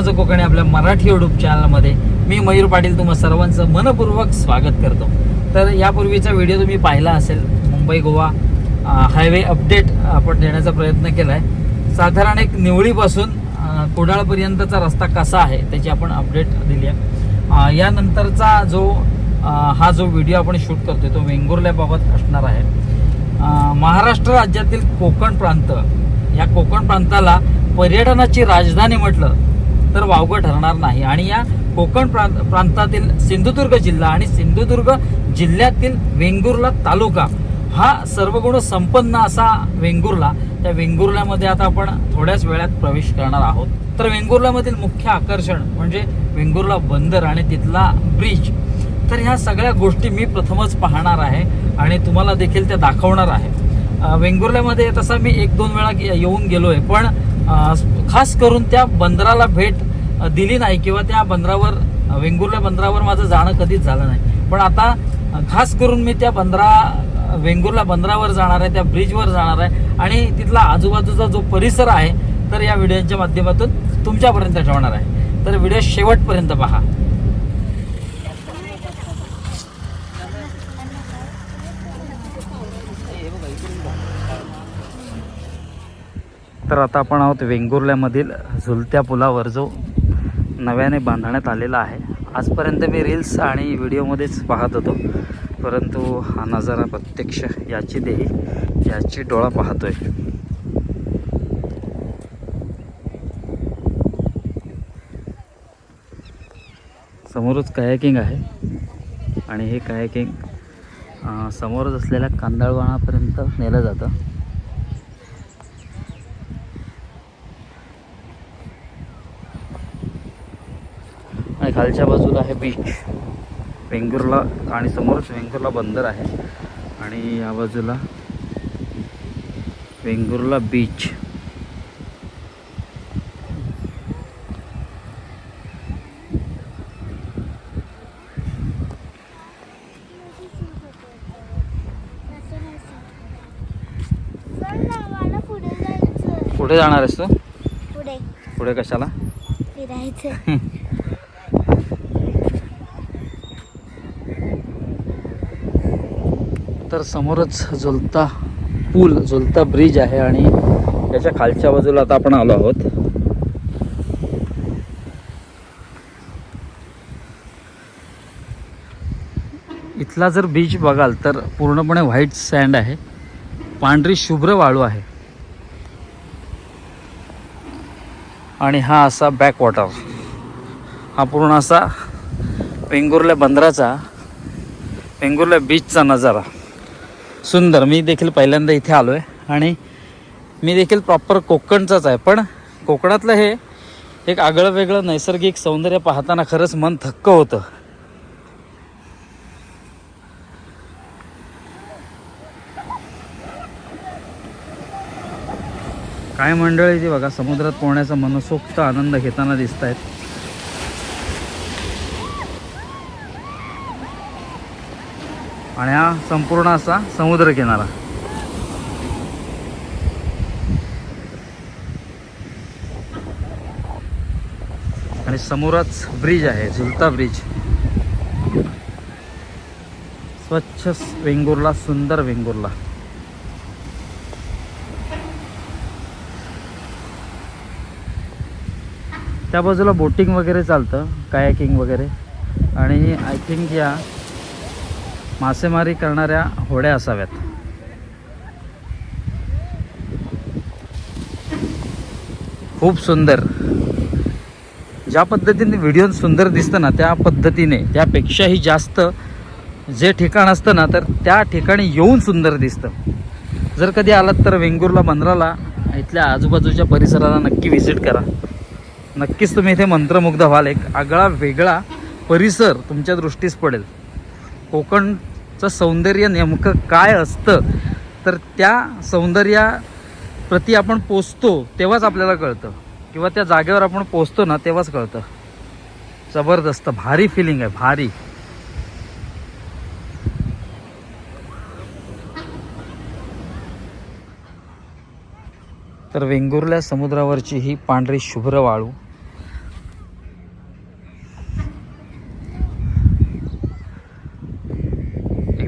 माझं कोकणी आपल्या मराठी युट्यूब चॅनलमध्ये मी मयूर पाटील तुम्हा सर्वांचं मनपूर्वक स्वागत करतो. तर यापूर्वीचा व्हिडिओ तुम्ही पाहिला असेल मुंबई गोवा हायवे अपडेट आपण देण्याचा प्रयत्न केला आहे साधारण एक निवळीपासून कुडाळपर्यंतचा रस्ता कसा आहे त्याची आपण अपडेट दिली आहे. यानंतरचा जो हा जो व्हिडिओ आपण शूट करतोय तो वेंगुर्ल्याबाबत असणार आहे. महाराष्ट्र राज्यातील कोकण प्रांत या कोकण प्रांताला पर्यटनाची राजधानी म्हटलं तर वावगं ठरणार नाही. आणि या कोकण प्रांत प्रांतातील सिंधुदुर्ग जिल्हा आणि सिंधुदुर्ग जिल्ह्यातील वेंगुर्ला तालुका हा सर्वगुण संपन्न असा वेंगुर्ला. त्या वेंगुर्ल्यामध्ये आता आपण थोड्याच वेळात प्रवेश करणार आहोत. तर वेंगुर्ल्यामधील मुख्य आकर्षण म्हणजे वेंगुर्ला बंदर आणि तिथला ब्रिज. तर ह्या सगळ्या गोष्टी मी प्रथमच पाहणार आहे आणि तुम्हाला देखील त्या दाखवणार आहे. वेंगुर्ल्यामध्ये तसा मी एक दोन वेळा येऊन गेलो आहे पण खास करून त्या बंदराला भेट दिली नाही किंवा त्या बंदरावर वेंगुर्ल्या बंदरावर माझं जाणं कधीच झालं नाही. पण आता खास करून मी त्या बंदरा वेंगुर्ला बंदरावर जाणार आहे त्या ब्रिजवर जाणार आहे आणि तिथला आजूबाजूचा जो परिसर आहे तर या व्हिडिओच्या माध्यमातून तुमच्यापर्यंत ठेवणार आहे. तर व्हिडिओ शेवटपर्यंत पहा. तर आता आपण आहोत वेंगुर्ल्यामधील झुलत्या पुलावर जो नव्याने बांधण्यात आलेला आहे. आजपर्यंत मी रील्स आणि व्हिडिओमध्येच पाहत होतो. परंतु हा नजारा प्रत्यक्ष याची देही याची डोळा पाहतोय. समोरच कायाकिंग आहे. आणि हे कायाकिंग समोरच असलेल्या कांदळवाणापर्यंत नेलं जातं. आणि खालच्या बाजूला आहे बीच वेंगुर्ला आणि समोरच वेंगुर्ला बंदर आहे. आणि या बाजूला वेंगुर्ला बीच कुठे जाणार आहेस तू? पुढे. पुढे कशाला? फिरायचं. तर समोरच झुलता पूल झुलता ब्रिज आहे आणि त्याच्या खालच्या बाजूला आता आपण आलो आहोत. इथला जर बीच बघाल तर पूर्णपणे व्हाईट सँड आहे. पांढरी शुभ्र वाळू आहे. आणि हा असा बॅकवॉटर हा पूर्ण असा वेंगुर्ल्या बंदराचा वेंगुर्ल्या बीचचा नजारा. सुंदर. मी देखील पहिल्यांदा इथे आलो आहे आणि मी देखील प्रॉपर कोकणचाच आहे. पण कोकणातलं हे एक आगळं वेगळं नैसर्गिक सौंदर्य पाहताना खरंच मन थक्क होतं. काय मंडळी जी बघा समुद्रात पोहण्याचा मनसोक्त आनंद घेताना दिसत आहेत आणि हा संपूर्ण असा समुद्र किनारा आणि समोरच ब्रिज आहे झुलता ब्रिज. स्वच्छ वेंगुर्ला सुंदर वेंगुर्ला. त्या बाजूला बोटिंग वगैरे चालतं कायाकिंग वगैरे. आणि आय थिंक या मासेमारी करणाऱ्या होड्या असाव्यात. खूप सुंदर. ज्या पद्धतीने व्हिडिओ सुंदर दिसतं ना त्या पद्धतीने त्यापेक्षाही जास्त जे ठिकाण असतं ना तर त्या ठिकाणी येऊन सुंदर दिसतं. जर कधी आलात तर वेंगुर्ला बंदराला इथल्या आजूबाजूच्या परिसराला नक्की व्हिजिट करा. नक्कीच तुम्ही इथे मंत्रमुग्ध व्हाल. एक आगळा वेगळा परिसर तुमच्या दृष्टीस पडेल. कोकण चं सौंदर्य नेमकं काय असतं? तर त्या सौंदर्याप्रती आपण पोचतो तेव्हाच आपल्याला कळतं. किंवा त्या जागेवर आपण पोचतो ना तेव्हाच कळतं. जबरदस्त भारी फिलिंग आहे भारी. तर वेंगुर्ल्या समुद्रावरची ही पांढरी शुभ्र वाळू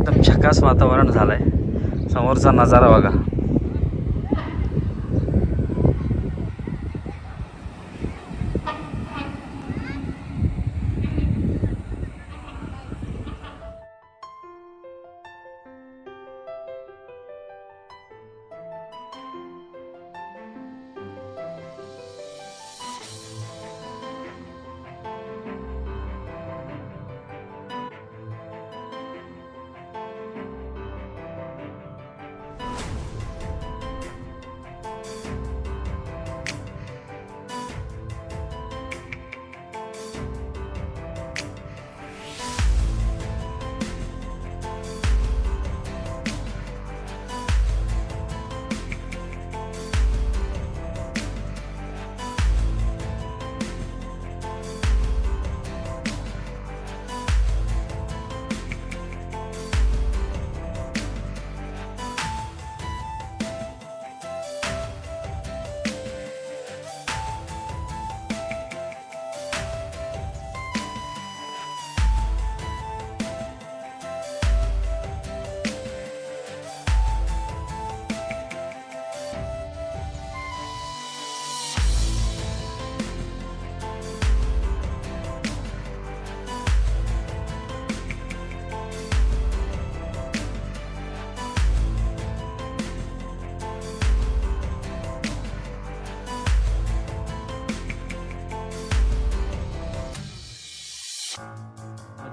एकदम झकास वातावरण झालं आहे समोरचा नजारा बघा.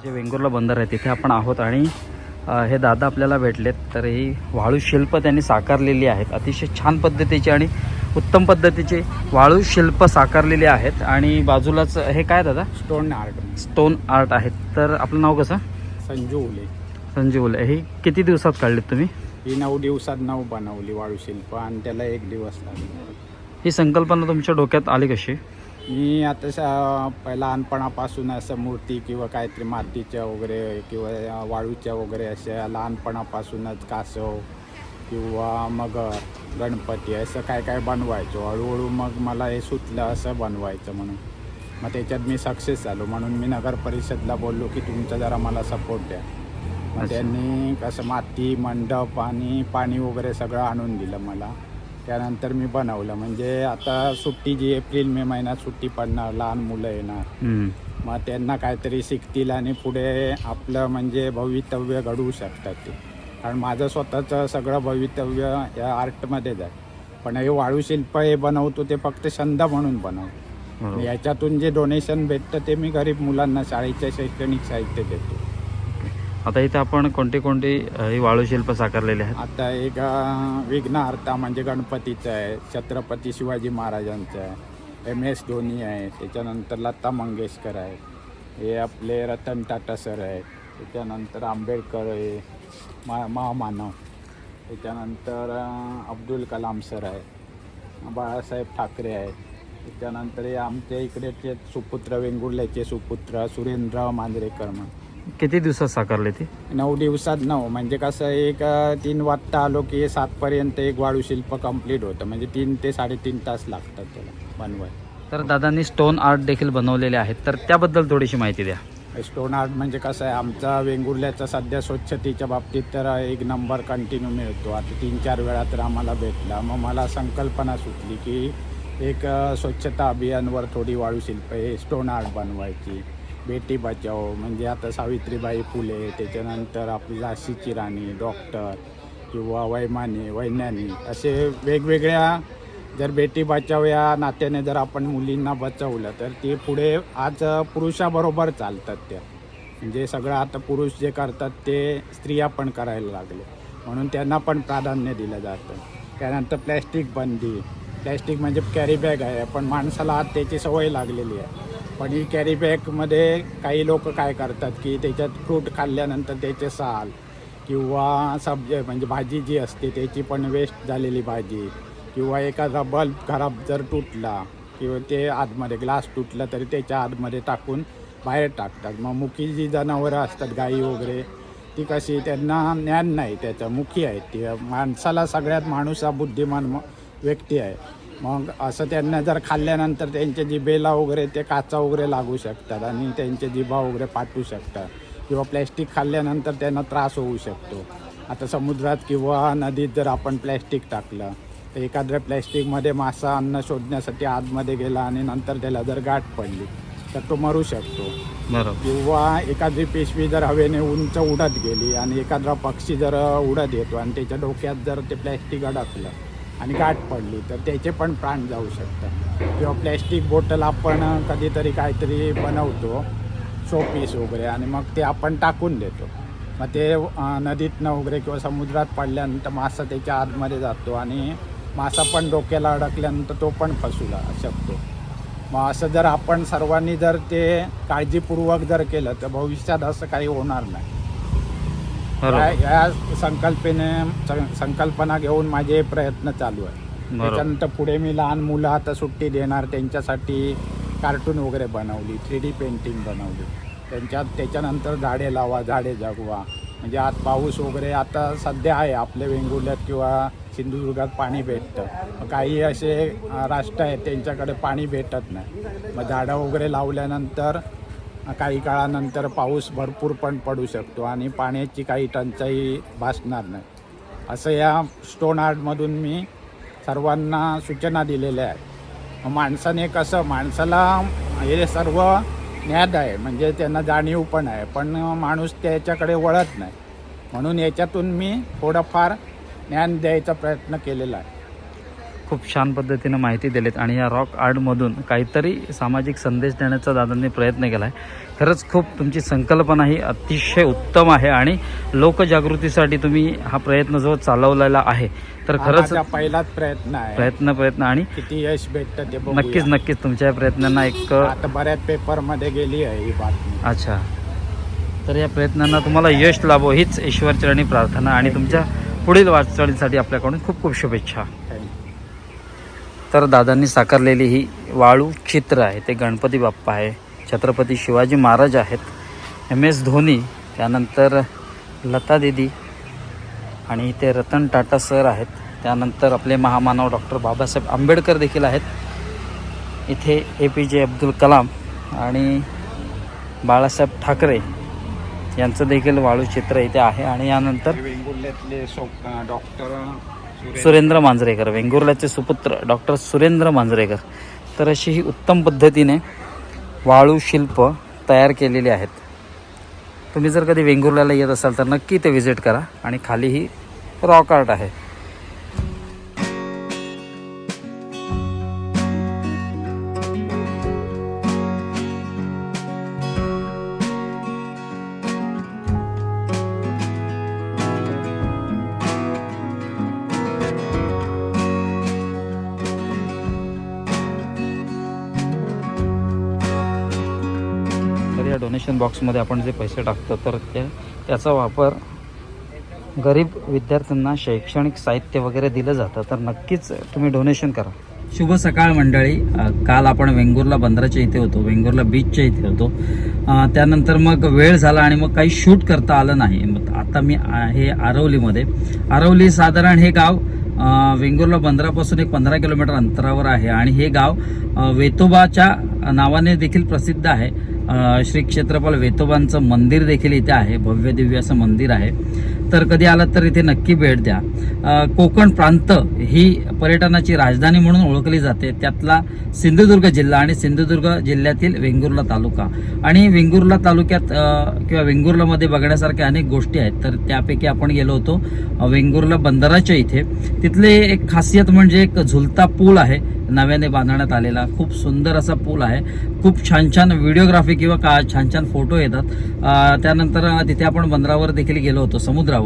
जे वेंगुर्ला बंदर आहे तिथे आपण आहोत आणि हे दादा आपल्याला भेटलेत. तर ही वाळू शिल्प त्यांनी साकारलेली आहेत. अतिशय छान पद्धतीची आणि उत्तम पद्धतीचे वाळू शिल्प साकारलेले आहेत. आणि बाजूलाच हे काय दादा? स्टोन आर्ट स्टोन आर्ट आहेत तर आपलं नाव कसं? संजू उले संजीव उले ही किती दिवसात काढलीत तुम्ही? ही नऊ दिवसात नऊ बनवली वाळू शिल्प आणि त्याला एक दिवस लागला. ही संकल्पना तुमच्या डोक्यात आली कशी? मी आता स- लहानपणापासून असं मूर्ती किंवा काहीतरी मातीच्या वगैरे किंवा वाळूच्या वगैरे अशा लहानपणापासूनच कासव किंवा मगर गणपती असं काय काय बनवायचो. हळूहळू मग मला हे सुचलं असं बनवायचं म्हणून. मग त्याच्यात मी सक्सेस झालो. म्हणून मी नगर परिषदला बोललो की तुमचा जरा मला सपोर्ट द्या. मग. त्यांनी कसं माती मंडप आणि पाणी वगैरे सगळं आणून दिलं मला. त्यानंतर मी बनवलं. म्हणजे आता सुट्टी जी एप्रिल मे महिन्यात सुट्टी पडणार लहान मुलं येणार. मग त्यांना काहीतरी शिकतील आणि पुढे आपलं म्हणजे भवितव्य घडवू शकतात ते. कारण माझं स्वतःचं सगळं भवितव्य या आर्टमध्येच आहे. पण हे वाळू शिल्प हे बनवतो ते फक्त छंद म्हणून बनवतो. याच्यातून जे डोनेशन भेटतं ते मी गरीब मुलांना शाळेच्या शैक्षणिक साहित्य देतो. आता इथे आपण कोणते कोणते ही वाळू शिल्प साकारलेले आहेत? आता एक विघ्नहर्ता म्हणजे गणपतीचं आहे छत्रपती शिवाजी महाराजांचं आहे एम एस धोनी आहे त्याच्यानंतर लता मंगेशकर आहे हे आपले रतन टाटा सर आहेत त्याच्यानंतर आंबेडकर आहे मा महामानव त्याच्यानंतर अब्दुल कलाम सर आहे बाळासाहेब ठाकरे आहेत त्याच्यानंतर हे आमच्या इकडेचे सुपुत्र वेंगुर्ल्याचे सुपुत्र सुरेंद्र मांजरेकर म्हणून. किती दिवसात साकारले ती? नऊ दिवसात नऊ. म्हणजे कसं एक अ, तीन वाजता आलो की सातपर्यंत एक वाळू शिल्प कंप्लीट होतं. म्हणजे तीन ते साडेतीन तास लागतात त्याला बनवाय तर दादांनी स्टोन आर्ट देखील बनवलेले आहेत. तर त्याबद्दल थोडीशी माहिती द्या. स्टोन आर्ट म्हणजे कसं आहे आमचा वेंगुर्ल्याचा सध्या स्वच्छतेच्या बाबतीत तर एक नंबर कंटिन्यू मिळतो. आता तीन चार वेळा तर आम्हाला भेटला. मग मला संकल्पना सुचली की एक अ, स्वच्छता अभियानवर थोडी वाळू शिल्प हे स्टोन आर्ट बनवायची. बेटी बचाओ म्हणजे आता सावित्रीबाई फुले त्याच्यानंतर आपली झाशीची राणी डॉक्टर किंवा वैमानी वैज्ञानिक असे वेगवेगळ्या जर बेटी बचाव या नात्याने जर आपण मुलींना बचावलं तर ते पुढे आज पुरुषाबरोबर चालतात त्या. म्हणजे सगळं आता पुरुष जे करतात ते स्त्रिया पण करायला लागले. म्हणून त्यांना पण प्राधान्य दिलं जातं. त्यानंतर प्लॅस्टिक बंदी. प्लॅस्टिक म्हणजे कॅरी बॅग आहे पण माणसाला आज त्याची सवय लागलेली आहे. पण ही कॅरीबॅगमध्ये काही लोक काय करतात की त्याच्यात फ्रूट खाल्ल्यानंतर त्याचे साल किंवा सब्ज म्हणजे भाजी जी असते त्याची पण वेस्ट झालेली भाजी किंवा एखादा बल्ब खराब जर तुटला किंवा ते आतमध्ये ग्लास तुटला तरी त्याच्या आतमध्ये टाकून बाहेर टाकतात. मग मुखी जी जनावरं असतात गाई वगैरे ती कशी त्यांना ज्ञान नाही त्याचं मुखी आहेत ती माणसाला सगळ्यात माणूस हा बुद्धिमान व्यक्ती आहे. मग असं त्यांना जर खाल्ल्यानंतर त्यांच्या जिभेला वगैरे ते काचा वगैरे लागू शकतात आणि त्यांचे जिभा वगैरे पाठवू शकतात. किंवा प्लॅस्टिक खाल्ल्यानंतर त्यांना त्रास होऊ शकतो. आता समुद्रात किंवा नदीत जर आपण प्लॅस्टिक टाकलं तर एखाद्या प्लॅस्टिकमध्ये मासा अन्न शोधण्यासाठी आतमध्ये गेला आणि नंतर त्याला जर गाठ पडली तर तो मरू शकतो. बरोबर. किंवा एखादी पिशवी जर हवेने उंच उडत गेली आणि एखादा पक्षी जर उडत येतो आणि त्याच्या डोक्यात जर ते प्लॅस्टिक अडकलं आणि गाठ पडली तर त्याचे पण प्राण जाऊ शकतात. किंवा प्लॅस्टिक बॉटल आपण कधीतरी काहीतरी बनवतो शोपीस वगैरे आणि मग ते आपण टाकून देतो. मग ते नदीतनं वगैरे किंवा समुद्रात पडल्यानंतर मासा त्याच्या आतमध्ये जातो आणि मासा पण डोक्याला अडकल्यानंतर तो पण फसूला शकतो. मग असं जर आपण सर्वांनी जर ते काळजीपूर्वक जर केलं तर भविष्यात असं काही होणार नाही. या संकल्पने सं- संकल्पना घेऊन माझे प्रयत्न चालू आहे. त्याच्यानंतर पुढे मी लहान मुलं आता सुट्टी देणार त्यांच्यासाठी कार्टून वगैरे बनवली थ्री डी पेंटिंग बनवली. त्यांच्यात त्याच्यानंतर झाडे लावा झाडे जगवा. म्हणजे आज पाऊस वगैरे आता सध्या आहे आपल्या वेंगुर्ल्यात किंवा सिंधुदुर्गात पाणी भेटतं. काही असे राष्ट्र आहेत त्यांच्याकडे पाणी भेटत नाही. मग झाडं वगैरे लावल्यानंतर काही काळानंतर पाऊस भरपूर पण पडू शकतो आणि पाण्याची काही टंचाई भासणार नाही. असं या स्टोन आर्टमधून मी सर्वांना सूचना दिलेल्या आहेत. माणसाने कसं माणसाला हे सर्व ज्ञात आहे म्हणजे त्यांना जाणीव पण आहे पण माणूस त्याच्याकडे वळत नाही. म्हणून याच्यातून मी थोडंफार ज्ञान द्यायचा प्रयत्न केलेला आहे. खूप छान पद्धतीनं माहिती दिलीत आणि या रॉक आर्टमधून काहीतरी सामाजिक संदेश देण्याचा दादांनी प्रयत्न केला आहे खरंच खूप तुमची संकल्पना ही अतिशय उत्तम आहे आणि लोकजागृतीसाठी तुम्ही हा प्रयत्न जो चालवलेला आहे तर खरंच पहिलाच प्रयत्न आहे. प्रयत्न प्रयत्न आणि किती यश भेटतं ते. नक्कीच नक्कीच तुमच्या प्रयत्नांना एक आता बऱ्याच पेपरमध्ये गेली आहे ही बातमी. अच्छा. तर या प्रयत्नांना तुम्हाला यश लाभो हीच ईश्वरचरणी प्रार्थना आणि तुमच्या पुढील वाटचालीसाठी आपल्याकडून खूप खूप शुभेच्छा. तर दादांनी साकारलेली ही वाळू चित्र आहे. ते गणपती बाप्पा आहे. छत्रपती शिवाजी महाराज आहेत. एम एस धोनी त्यानंतर लता दिदी आणि इथे रतन टाटा सर आहेत. त्यानंतर आपले महामानव डॉक्टर बाबासाहेब आंबेडकर देखील आहेत. इथे ए पी जे अब्दुल कलाम आणि बाळासाहेब ठाकरे यांचं देखील वाळू चित्र इथे आहे. आणि यानंतर डॉक्टर सुरेंद्र मांजरेकर वेंगुर्ल्याचे सुपुत्र डॉक्टर सुरेंद्र मांजरेकर. तर अशी ही उत्तम पद्धतीने वाळू शिल्प तयार केलेली आहेत. तुम्ही जर कधी वेंगुर्ल्याला येत असाल तर नक्की ते व्हिजिट करा आणि खाली ही रॉक आर्ट आहे. डोनेशन बॉक्समध्ये आपण जे पैसे टाकतो तर ते त्याचा वापर गरीब विद्यार्थ्यांना शैक्षणिक साहित्य वगैरे दिलं जातं. तर नक्कीच तुम्ही डोनेशन करा. शुभ सकाळ मंडळी. काल आपण वेंगुर्ला बंदराच्या इथे होतो वेंगुर्ला बीचच्या इथे होतो. त्यानंतर मग वेळ झाला आणि मग काही शूट करता आलं नाही. मग आता मी आहे आरवलीमध्ये. आरवली साधारण हे गाव वेंगुर्ला बंदरापासून एक पंधरा किलोमीटर अंतरावर आहे. आणि हे गाव वेतोबाच्या नावाने देखील प्रसिद्ध आहे. श्री क्षेत्रपाल वेतोबांचं मंदिर देखील इथे आहे भव्य दिव्य असं मंदिर आहे. तर कधी आलात तर इथे नक्की भेट द्या. कोकण प्रांत ही पर्यटनाची राजधानी म्हणून ओळखली जाते. त्यातला सिंधुदुर्ग जिल्हा आणि सिंधुदुर्ग जिल्ह्यातील वेंगुर्ला तालुका. आणि वेंगुर्ला तालुक्यात किंवा वेंगुर्लामध्ये बघण्यासारख्या अनेक गोष्टी आहेत. तर त्यापैकी आपण गेलो होतो वेंगुर्ला बंदराच्या इथे. तिथले एक खासियत म्हणजे एक झुलता पूल आहे नव्याने बांधण्यात आलेला. खूप सुंदर असा पूल आहे. खूप छान छान व्हिडिओग्राफी किंवा का छान छान फोटो येतात. त्यानंतर तिथे आपण बंदरावर देखील गेलो होतो समुद्रावर.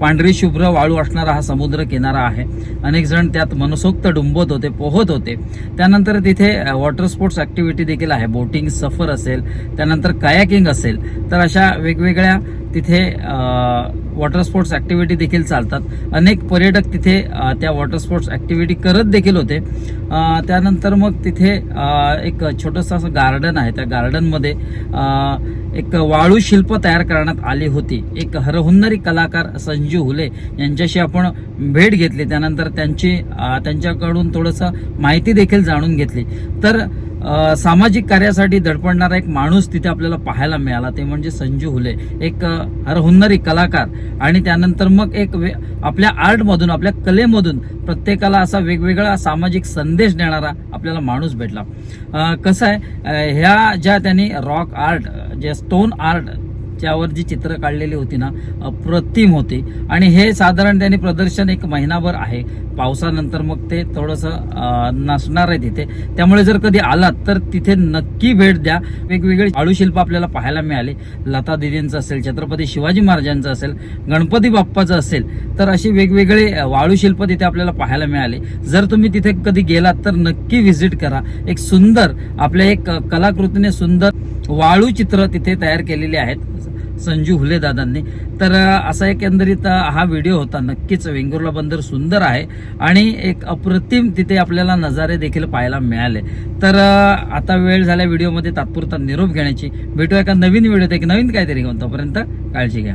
पांढरी शुभ्र वाळू असणारा हा समुद्र किनारा आहे. अनेक जण त्यात मनसोक्त डुंबत होते पोहत होते. त्यानंतर तिथे वॉटर स्पोर्ट्स ॲक्टिव्हिटी देखील आहे. बोटिंग सफर असेल त्यानंतर कायाकिंग असेल. तर अशा वेगवेगळ्या तिथे वॉटर स्पोर्ट्स ॲक्टिव्हिटी देखील चालतात. अनेक पर्यटक तिथे त्या वॉटर स्पोर्ट्स ॲक्टिव्हिटी करत देखील होते. त्यानंतर मग तिथे एक छोटंसं असं गार्डन आहे. त्या गार्डनमध्ये एक वाळू शिल्प तयार करण्यात आली होती. एक हरहुन्नरी कलाकार संजू हुले यांच्याशी आपण भेट घेतली. त्यानंतर त्यांची त्यांच्याकडून थोडंसं माहिती देखील जाणून घेतली. तर सामाजिक कार्यासाठी धडपडणारा एक माणूस तिथे आपल्याला पाहायला मिळाला. ते म्हणजे संजू हुले. एक हरहुन्नरी कलाकार. आणि त्यानंतर मग एक वे- आपल्या आर्टमधून आपल्या कलेमधून प्रत्येकाला असा वेगवेगळा सामाजिक संदेश देणारा आपल्याला माणूस भेटला. कसं आहे ह्या ज्या त्यांनी रॉक आर्ट जे स्टोन आर्ट त्यावर जी चित्र काढलेली होती ना अप्रतिम होती. आणि हे साधारण त्यांनी प्रदर्शन एक महिनाभर आहे. पावसानंतर मग ते थोडंसं नसणार आहे तिथे. त्यामुळे जर कधी आलात तर तिथे नक्की भेट द्या. वेगवेगळी आळूशिल्प आपल्याला पाहायला मिळाले. लता दिदींचं असेल छत्रपती शिवाजी महाराजांचं असेल गणपती बाप्पाचं असेल तर अशी वेगवेगळे वाळूशिल्प तिथे आपल्याला पाहायला मिळाले. जर तुम्ही तिथे कधी गेलात तर नक्की व्हिजिट करा. एक सुंदर आपल्या एक कलाकृतीने सुंदर वाळू चित्र तिथे तयार केलेली आहेत. संजू हुले दादांनी. तर असा एकंदरीत हा व्हिडिओ होता. नक्कीच वेंगुर्ला बंदर सुंदर आहे आणि एक अप्रतिम तिथे आपल्याला नजारे देखील पाहायला मिळाले. तर आता वेळ झाल्या व्हिडिओमध्ये तात्पुरता निरोप घेण्याची. भेटू एका नवीन व्हिडिओत. एक नवीन काहीतरी घेऊन तोपर्यंत काळजी घ्या.